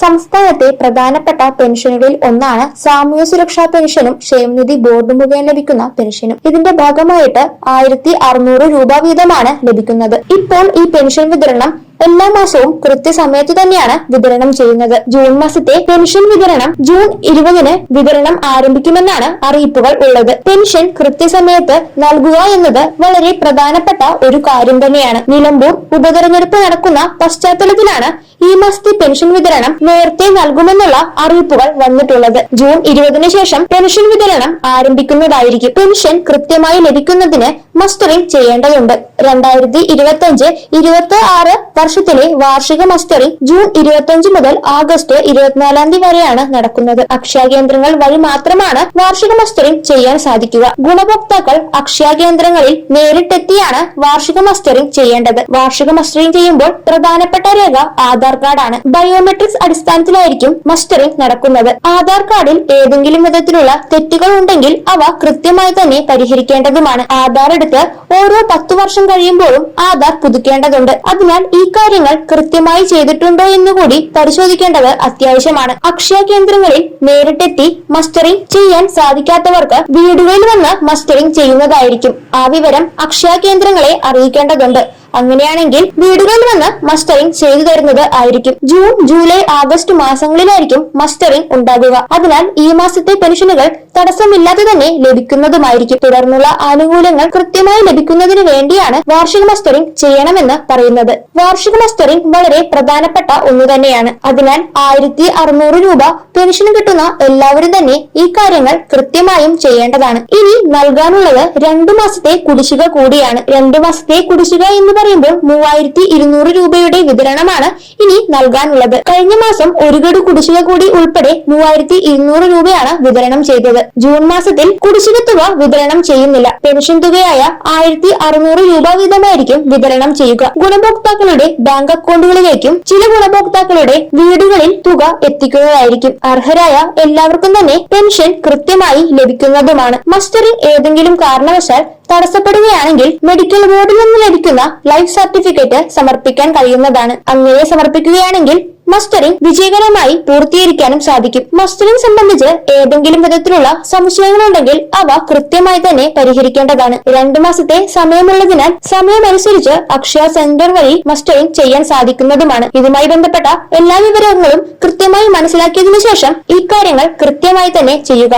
സംസ്ഥാനത്തെ പ്രധാനപ്പെട്ട പെൻഷനുകളിൽ ഒന്നാണ് സാമൂഹ്യ സുരക്ഷാ പെൻഷനും ക്ഷേമനിധി ബോർഡ് മുഖേന ലഭിക്കുന്ന പെൻഷനും. ഇതിന്റെ ഭാഗമായിട്ട് ആയിരത്തി അറുന്നൂറ് രൂപ വീതമാണ് ലഭിക്കുന്നത്. ഇപ്പോൾ ഈ പെൻഷൻ വിതരണം എല്ലാ മാസവും കൃത്യസമയത്ത് തന്നെയാണ് വിതരണം ചെയ്യുന്നത്. ജൂൺ മാസത്തെ പെൻഷൻ വിതരണം ജൂൺ ഇരുപതിന് വിതരണം ആരംഭിക്കുമെന്നാണ് അറിയിപ്പുകൾ ഉള്ളത്. പെൻഷൻ കൃത്യസമയത്ത് നൽകുക എന്നത് വളരെ പ്രധാനപ്പെട്ട ഒരു കാര്യം തന്നെയാണ്. നിലമ്പൂർ ഉപതെരഞ്ഞെടുപ്പ് നടക്കുന്ന പശ്ചാത്തലത്തിലാണ് ഈ മാസത്തെ പെൻഷൻ വിതരണം നേരത്തെ നൽകുമെന്നുള്ള അറിയിപ്പുകൾ വന്നിട്ടുള്ളത്. ജൂൺ ഇരുപതിനു ശേഷം പെൻഷൻ വിതരണം ആരംഭിക്കുന്നതായിരിക്കും. പെൻഷൻ കൃത്യമായി ലഭിക്കുന്നതിന് മസ്റ്ററിംഗ് ചെയ്യേണ്ടതുണ്ട്. രണ്ടായിരത്തി ഇരുപത്തി അഞ്ച് ഇരുപത്തി ആറ് വർഷത്തിലെ വാർഷിക മസ്റ്ററിംഗ് ജൂൺ ഇരുപത്തി മുതൽ ആഗസ്റ്റ് ഇരുപത്തിനാലാം തീയതി വരെയാണ് നടക്കുന്നത്. അക്ഷയ കേന്ദ്രങ്ങൾ വഴി മാത്രമാണ് വാർഷിക മസ്റ്ററിംഗ് ചെയ്യാൻ സാധിക്കുക. ഗുണഭോക്താക്കൾ അക്ഷയ കേന്ദ്രങ്ങളിൽ നേരിട്ടെത്തിയാണ് വാർഷിക മസ്റ്ററിംഗ് ചെയ്യേണ്ടത്. വാർഷിക മസ്റ്ററിംഗ് ചെയ്യുമ്പോൾ പ്രധാനപ്പെട്ട രേഖ ആധാർ കാർഡാണ് ബയോമെട്രിക്സ് അടിസ്ഥാനത്തിലായിരിക്കും മസ്റ്ററിംഗ് നടക്കുന്നത്. ആധാർ കാർഡിൽ ഏതെങ്കിലും വിധത്തിലുള്ള തെറ്റുകൾ ഉണ്ടെങ്കിൽ അവ കൃത്യമായി തന്നെ പരിഹരിക്കേണ്ടതുമാണ്. ആധാർ എടുത്ത് ഓരോ പത്തു വർഷം കഴിയുമ്പോഴും ആധാർ പുതുക്കേണ്ടതുണ്ട്. അതിനാൽ ഈ കാര്യങ്ങൾ കൃത്യമായി ചെയ്തിട്ടുണ്ടോ എന്നുകൂടി പരിശോധിക്കേണ്ടത് അത്യാവശ്യമാണ്. അക്ഷയ കേന്ദ്രങ്ങളിൽ നേരിട്ടെത്തി മസ്റ്ററിംഗ് ചെയ്യാൻ സാധിക്കാത്തവർക്ക് വീടുകളിൽ വന്ന് മസ്റ്ററിംഗ് ചെയ്യുന്നതായിരിക്കും. ആ വിവരം അക്ഷയ കേന്ദ്രങ്ങളെ അറിയിക്കേണ്ടതുണ്ട്. അങ്ങനെയാണെങ്കിൽ വീടുകളിൽ വന്ന് മസ്റ്ററിംഗ് ചെയ്തു തരുന്നത് ആയിരിക്കും. ജൂൺ ജൂലൈ ആഗസ്റ്റ് മാസങ്ങളിലായിരിക്കും മസ്റ്ററിംഗ് ഉണ്ടാകുക അതിനാൽ ഈ മാസത്തെ പെൻഷനുകൾ തടസ്സമില്ലാതെ തന്നെ ലഭിക്കുന്നതുമായിരിക്കും. തുടർന്നുള്ള ആനുകൂല്യങ്ങൾ കൃത്യമായി ലഭിക്കുന്നതിന് വേണ്ടിയാണ് വാർഷിക മസ്റ്ററിംഗ് ചെയ്യണമെന്ന് പറയുന്നത്. വാർഷിക മസ്റ്ററിംഗ് വളരെ പ്രധാനപ്പെട്ട ഒന്ന് തന്നെയാണ്. അതിനാൽ ആയിരത്തി രൂപ പെൻഷൻ കിട്ടുന്ന എല്ലാവരും തന്നെ ഈ കാര്യങ്ങൾ കൃത്യമായും ചെയ്യേണ്ടതാണ്. ഇനി നൽകാനുള്ളത് രണ്ടു മാസത്തെ കുടിശ്ശിക കൂടിയാണ്. രണ്ടു മാസത്തെ കുടിശ്ശിക എന്ന് പറയുമ്പോൾ മൂവായിരത്തി ഇരുന്നൂറ് രൂപയുടെ വിതരണമാണ് ഇനി നൽകാനുള്ളത്. കഴിഞ്ഞ മാസം ഒരു ഗഡു കുടിശ്ശിക കൂടി ഉൾപ്പെടെ മൂവായിരത്തി ഇരുന്നൂറ് രൂപയാണ് വിതരണം ചെയ്തത്. ജൂൺ മാസത്തിൽ കുടിശ്ശിക തുക വിതരണം ചെയ്യുന്നില്ല. പെൻഷൻ തുകയായ ആയിരത്തി അറുന്നൂറ് രൂപ വീതമായിരിക്കും വിതരണം ചെയ്യുക. ഗുണഭോക്താക്കളുടെ ബാങ്ക് അക്കൗണ്ടുകളിലേക്കും ചില ഗുണഭോക്താക്കളുടെ വീടുകളിൽ തുക എത്തിക്കുന്നതായിരിക്കും. അർഹരായ എല്ലാവർക്കും തന്നെ പെൻഷൻ കൃത്യമായി ലഭിക്കുന്നതുമാണ്. മസ്റ്ററിംഗ് ഏതെങ്കിലും കാരണവശാൽ തടസ്സപ്പെടുകയാണെങ്കിൽ മെഡിക്കൽ ബോർഡിൽ നിന്ന് ലഭിക്കുന്ന ലൈഫ് സർട്ടിഫിക്കറ്റ് സമർപ്പിക്കാൻ കഴിയുന്നതാണ്. അങ്ങനെ സമർപ്പിക്കുകയാണെങ്കിൽ മസ്റ്ററിംഗ് വിജയകരമായി പൂർത്തീകരിക്കാനും സാധിക്കും. മസ്റ്ററിംഗ് സംബന്ധിച്ച് ഏതെങ്കിലും വിധത്തിലുള്ള സംശയങ്ങളുണ്ടെങ്കിൽ അവ കൃത്യമായി തന്നെ പരിഹരിക്കേണ്ടതാണ്. രണ്ടു മാസത്തെ സമയമുള്ളതിനാൽ സമയമനുസരിച്ച് അക്ഷയ സെന്റർ വഴി മസ്റ്ററിംഗ് ചെയ്യാൻ സാധിക്കുന്നതുമാണ്. ഇതുമായി ബന്ധപ്പെട്ട എല്ലാ വിവരങ്ങളും കൃത്യമായി മനസ്സിലാക്കിയതിനു ശേഷം ഇക്കാര്യങ്ങൾ കൃത്യമായി തന്നെ ചെയ്യുക.